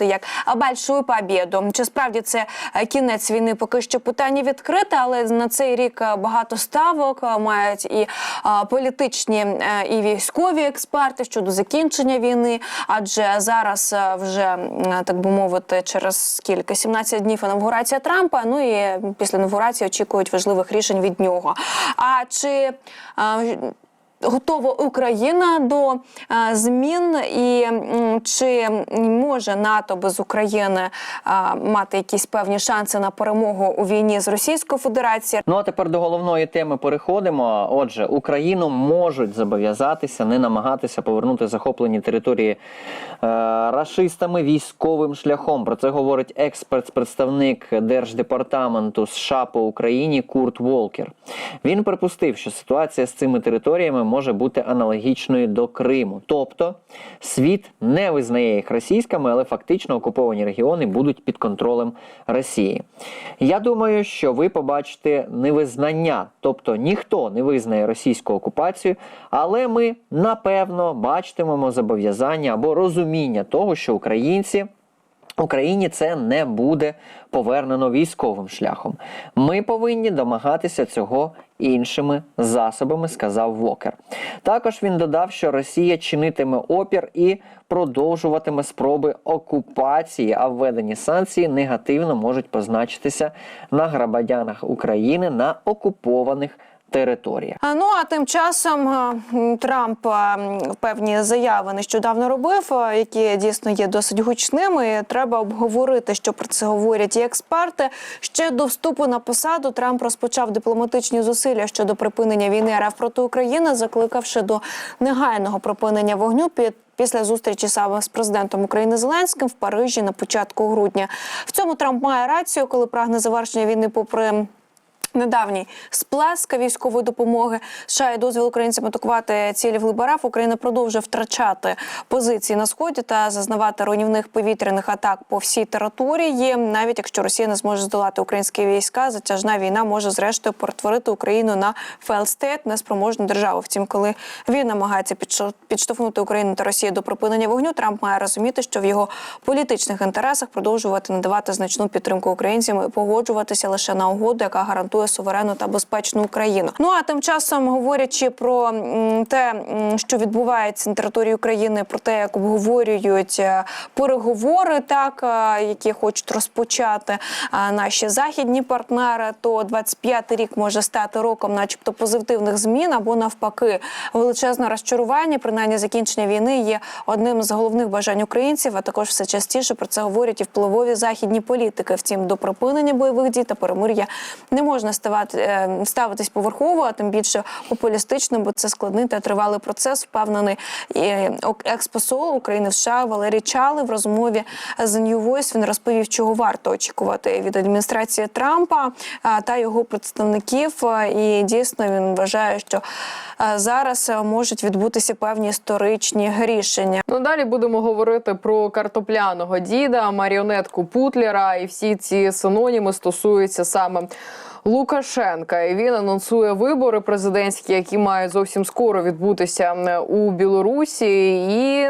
як большую побєду. Чи справді це е, кінець війни? Поки що питання відкрите, але на цей рік е, багато ставок е, мають і політичні і військові експерти щодо закінчення війни. Адже зараз вже так би мовити, через скільки 17 днів інавгурація Трампа. Ну і після інавгурації очікують важливих рішень від нього. А чи Готова Україна до е, змін, і чи може НАТО без України е, мати якісь певні шанси на перемогу у війні з Російською Федерацією? Ну а тепер до головної теми переходимо. Отже, Україну можуть зобов'язатися не намагатися повернути захоплені території е, рашистами військовим шляхом. Про це говорить експерт-представник Держдепартаменту США по Україні Курт Волкер. Він припустив, що ситуація з цими територіями може бути аналогічною до Криму. Тобто світ не визнає їх російськими, але фактично окуповані регіони будуть під контролем Росії. Я думаю, що ви побачите невизнання, тобто ніхто не визнає російську окупацію, але ми напевно бачитимемо зобов'язання або розуміння того, що українці. Україні це не буде повернено військовим шляхом. Ми повинні домагатися цього іншими засобами, сказав Вокер. Також він додав, що Росія чинитиме опір і продовжуватиме спроби окупації, а введені санкції негативно можуть позначитися на громадянах України на окупованих територіях. Ну а тим часом Трамп певні заяви нещодавно робив, які дійсно є досить гучними. Треба обговорити, що про це говорять і експерти. Ще до вступу на посаду Трамп розпочав дипломатичні зусилля щодо припинення війни РФ проти України, закликавши до негайного припинення вогню під. Після зустрічі саме з президентом України Зеленським в Парижі на початку грудня в цьому Трамп має рацію, коли прагне завершення війни, попри Недавній сплеск військової допомоги США і дозвіл українцям атакувати цілі в Либерав. Україна продовжує втрачати позиції на сході та зазнавати руйнівних повітряних атак по всій території. Навіть якщо Росія не зможе здолати українські війська, затяжна війна може зрештою перетворити Україну на фейлстейт, неспроможну державу. Втім, коли він намагається підштовхнути Україну та Росію до припинення вогню, Трамп має розуміти, що в його політичних інтересах продовжувати надавати значну підтримку українцям і погоджуватися лише на угоду, яка гарантує суверенну та безпечну Україну. Ну а тим часом, говорячи про те, що відбувається на території України, про те, як обговорюють е, переговори, так е, які хочуть розпочати е, наші західні партнери, то 25-й рік може стати роком, начебто, позитивних змін або навпаки, величезне розчарування. Принаймні, закінчення війни є одним з головних бажань українців. А також все частіше про це говорять і впливові західні політики. Втім, до припинення бойових дій та перемир'я не можна ставати е, ставитись поверхово, а тим більше популістично, бо це складний та тривалий процес. Впевнений експосол України в США Валерій Чали в розмові з New Voice він розповів, чого варто очікувати від адміністрації Трампа та його представників. І дійсно він вважає, що зараз можуть відбутися певні історичні рішення. Ну далі будемо говорити про картопляного діда, маріонетку Путлера, і всі ці синоніми стосуються саме. Лукашенка і він анонсує вибори президентські, які мають зовсім скоро відбутися у Білорусі. І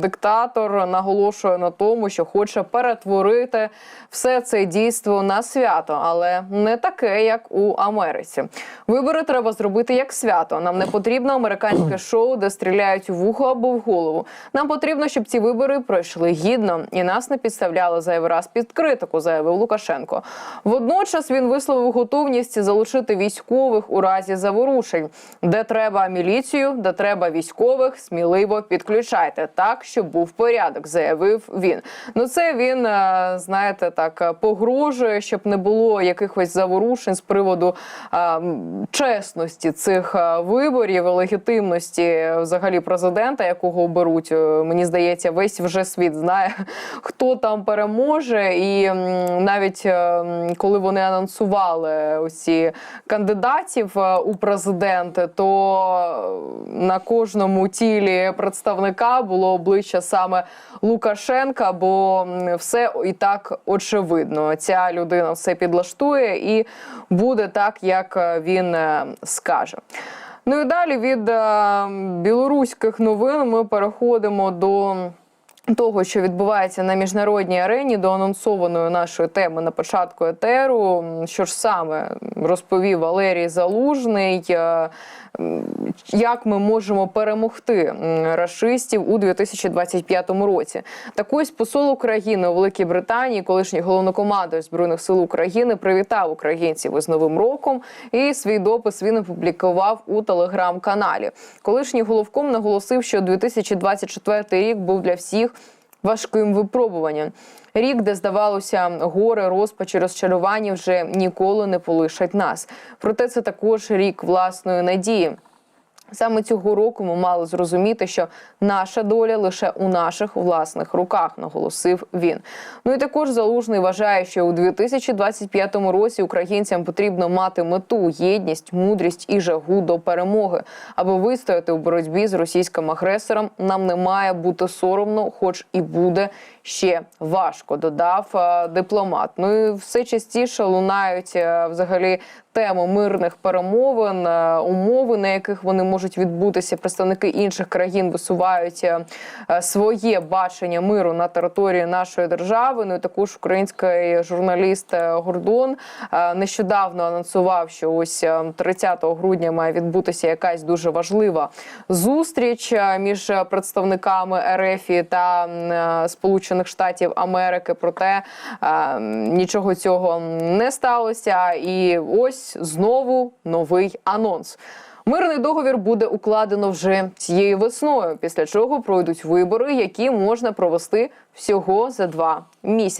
диктатор наголошує на тому, що хоче перетворити все це дійство на свято, але не таке, як у Америці. Вибори треба зробити як свято. Нам не потрібно американське шоу, де стріляють у вухо або в голову. Нам потрібно, щоб ці вибори пройшли гідно і нас не підставляли зайвий раз під критику, заявив Лукашенко. Водночас він висловив готовність залучити військових у разі заворушень, де треба міліцію, де треба військових, сміливо підключайте так, щоб був порядок, заявив він. Ну це він е, знаєте так е, погрожує, щоб не було якихось заворушень з приводу е, м, чесності цих е, виборів, легітимності взагалі президента, якого оберуть. Е, Мені здається, весь вже світ знає, хто там переможе, і навіть е, коли вони анонсували усі кандидатів е, у президенти, то на кожному тілі представника було обличчя саме Лукашенка, бо все і так очевидно. Ця людина все підлаштує і буде так, як е, він е, скаже. Ну і далі від білоруських новин ми переходимо до того, що відбувається на міжнародній арені, до анонсованої нашої теми на початку етеру, що ж саме розповів Валерій Залужний. Як ми можемо перемогти м, рашистів у 2025 році? Так ось посол України у Великій Британії, колишній головнокомандувач збройних сил України, привітав українців із новим роком. І свій допис він опублікував у телеграм-каналі. Колишній головком наголосив, що 2024 рік був для всіх важким випробуванням. Рік, де здавалося, горе, розпач і розчарування вже ніколи не полишать нас. Проте це також рік власної надії. Саме цього року ми мали зрозуміти, що наша доля лише у наших власних руках, наголосив він. Ну і також залужний вважає, що у 2025 році українцям потрібно мати мету, єдність, мудрість і жагу до перемоги. Аби вистояти у боротьбі з російським агресором, нам не має бути соромно, хоч і буде ще важко. Додав е, дипломат. Ну і все частіше лунають е, взагалі тему мирних перемовин, е, умови, на яких вони можуть відбутися. Представники інших країн висувають е, своє бачення миру на території нашої держави. Ну і також український журналіст е, Гордон е, нещодавно анонсував, що ось е, 30 грудня має відбутися якась дуже важлива зустріч між представниками РФ та Сполучених Штатів Америки. Проте нічого цього не сталося. І ось знову новий анонс. Мирний договір буде укладено вже цією весною, після чого пройдуть вибори, які можна провести всього за два місяці.